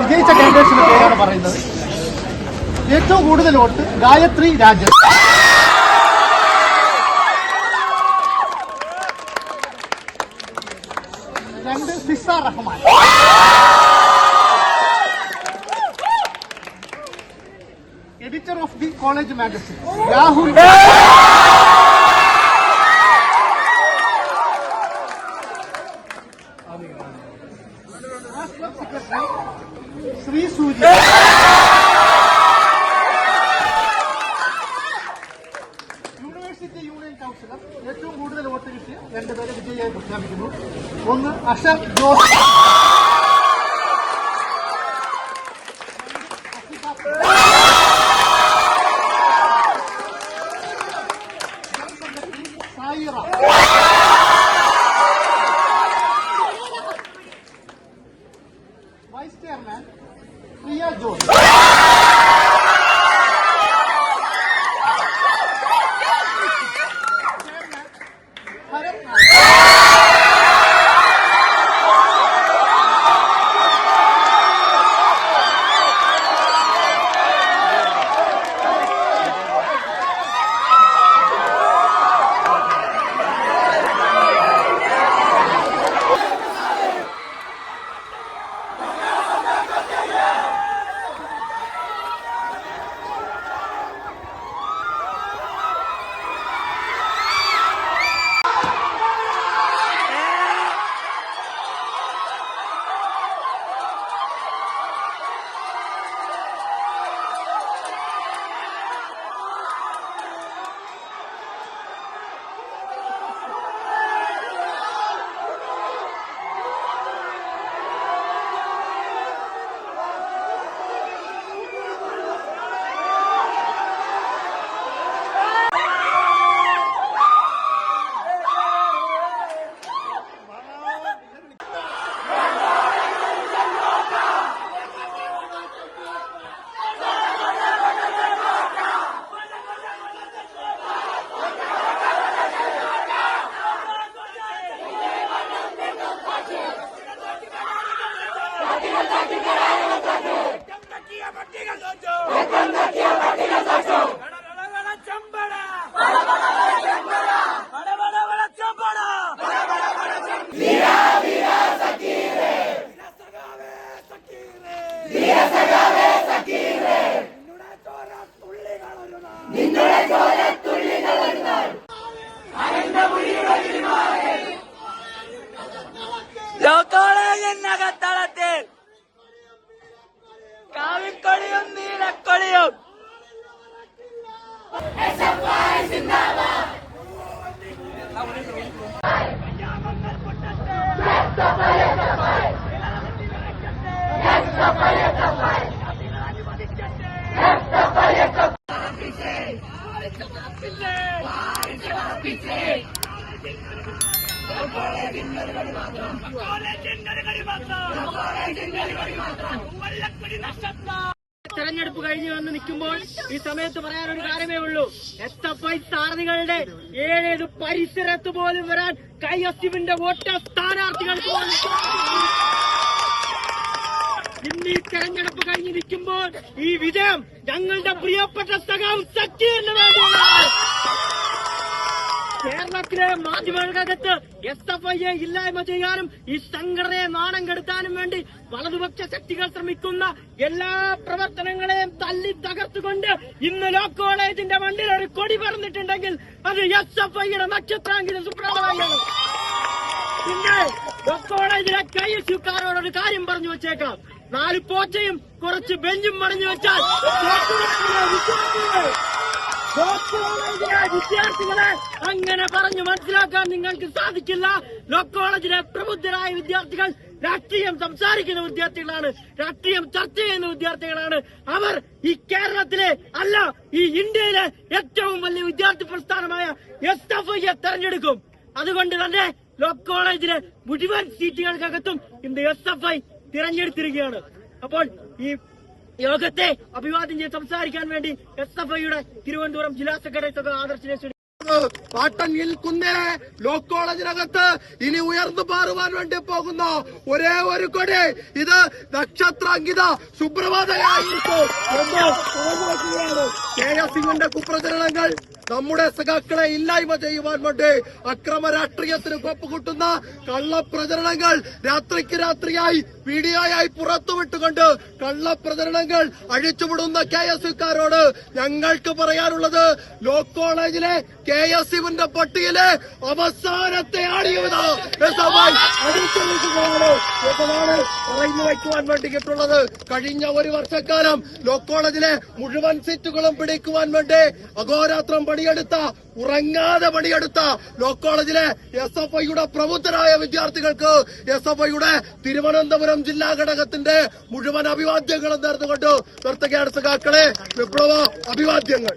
വിജയിച്ച കാൻഡിഡേറ്റ്സിന്റെ പേരാണ് പറയുന്നത്. ഏറ്റവും കൂടുതൽ വോട്ട് ഗായത്രി രാജൻ. രണ്ട് Sisa Rahman. Editor of the college magazine Rahul. Councillor ഏറ്റവും കൂടുതൽ വോട്ട് കിട്ടിയ രണ്ടുപേരെ വിജയിയായി പ്രഖ്യാപിക്കുന്നു. ഒന്ന് അഷർ Jose. Vice chairman Priya Jose. കണ്ടക്കിയ പട്ടിക തോറ്റു കണ്ടക്കിയ പട്ടിക തെരഞ്ഞെടുപ്പ് കഴിഞ്ഞു വന്ന് നിൽക്കുമ്പോൾ ഈ സമയത്ത് പറയാനൊരു കാര്യമേ ഉള്ളൂ. എസ് എഫ് സ്ഥാനാർത്ഥികളുടെ ഏഴേത് പരിസരത്ത് പോലും വരാൻ കൈ അസിമിന്റെ വോട്ട് സ്ഥാനാർത്ഥികൾക്ക് പോലും ഇന്ന് ഈ തെരഞ്ഞെടുപ്പ് കഴിഞ്ഞ് നിൽക്കുമ്പോൾ ഈ വിജയം ഞങ്ങളുടെ പ്രിയപ്പെട്ട സഖാവ് സക്കീറിന് വേണ്ടിയാണ് കേരളത്തിലെ മാധ്യമങ്ങൾക്കകത്ത് എസ് എഫ് ഐയെ ഇല്ലായ്മ ചെയ്യാനും ഈ സംഘടനയെ നാണം കെടുത്താനും വേണ്ടി വലതുപക്ഷ ശക്തികൾ ശ്രമിക്കുന്ന എല്ലാ പ്രവർത്തനങ്ങളെയും തല്ലി തകർത്തുകൊണ്ട് ഇന്ന് ലോ കോളേജിന്റെ മണ്ണിൽ ഒരു കൊടി പറന്നിട്ടുണ്ടെങ്കിൽ അത് എസ് എഫ് ഐയുടെ നക്ഷത്രാങ്കിന് സുപ്രധാനമാണ് പിന്നെ ലോ കോളേജിലെ കൈ ഒരു കാര്യം പറഞ്ഞു വെച്ചേക്കാം. നാല് പോച്ചയും കുറച്ച് ബെഞ്ചും പറഞ്ഞു വെച്ചാൽ വിദ്യാർത്ഥികളെ അങ്ങനെ പറഞ്ഞു മനസ്സിലാക്കാൻ നിങ്ങൾക്ക് സാധിക്കില്ല. ലോ കോളേജിലെ പ്രബുദ്ധരായ വിദ്യാർത്ഥികൾ രാഷ്ട്രീയം സംസാരിക്കുന്ന വിദ്യാർത്ഥികളാണ്. രാഷ്ട്രീയം ചർച്ച ചെയ്യുന്ന വിദ്യാർത്ഥികളാണ്. അവർ ഈ കേരളത്തിലെ അല്ല ഈ ഇന്ത്യയിലെ ഏറ്റവും വലിയ വിദ്യാർത്ഥി പ്രസ്ഥാനമായ എസ് എഫ് ഐയെ തെരഞ്ഞെടുക്കും. അതുകൊണ്ട് തന്നെ ലോ കോളേജിലെ മുഴുവൻ സീറ്റുകൾക്കകത്തും ഇന്ന് എസ് എഫ് ഐ തിരഞ്ഞെടുത്തിരിക്കുകയാണ്. അപ്പോൾ ഈ യോഗത്തെ അഭിവാദ്യം ചെയ്ത് സംസാരിക്കാൻ വേണ്ടി എസ് എഫ് ഐയുടെ തിരുവനന്തപുരം ജില്ലാ സെക്രട്ടറി ആദർശിനെ പാട്ടൻകിൽ കുന്നേ ലോ കോളേജിനകത്ത് ഇനി ഉയർന്നു പാറുവാൻ വേണ്ടി പോകുന്ന. ഒരേ ഒരു കൊടി. ഇത് നക്ഷത്രാങ്കിത സുപ്രഭാതയായിരിക്കും കുപ്രചരണങ്ങൾ നമ്മുടെ സഖാക്കളെ ഇല്ലായ്മ ചെയ്യുവാൻ വേണ്ടി അക്രമ രാഷ്ട്രീയത്തിന് കൊപ്പുകൂട്ടുന്ന കള്ളപ്രചരണങ്ങൾ രാത്രിക്ക് രാത്രിയായി വീഡിയോയായി പുറത്തുവിട്ടുകൊണ്ട് കള്ളപ്രചരണങ്ങൾ അഴിച്ചുവിടുന്ന കെ എസ് യുക്കാരോട് ഞങ്ങൾക്ക് പറയാനുള്ളത് ലോ കോളേജിലെ കെ എസ് യുവിന്റെ പട്ടികയിലെ അവസാനത്തെ എന്നതാണ് പറഞ്ഞു വയ്ക്കുവാൻ കഴിഞ്ഞ ഒരു വർഷക്കാലം ലോ കോളേജിലെ മുഴുവൻ സീറ്റുകളും പിടിക്കുവാൻ വേണ്ടി അഹോരാത്രം പണിയെടുത്ത ഉറങ്ങാതെ പണിയെടുത്ത ലോ കോളേജിലെ എസ് എഫ് ഐയുടെ പ്രബുദ്ധരായ വിദ്യാർത്ഥികൾക്ക് എസ് എഫ് ഐയുടെ തിരുവനന്തപുരം ജില്ലാ ഘടകത്തിന്റെ മുഴുവൻ അഭിവാദ്യങ്ങളും നേർന്നുകൊണ്ട് നിർത്തുകയാണ് സഖാക്കളെ. വിപ്ലവ അഭിവാദ്യങ്ങൾ.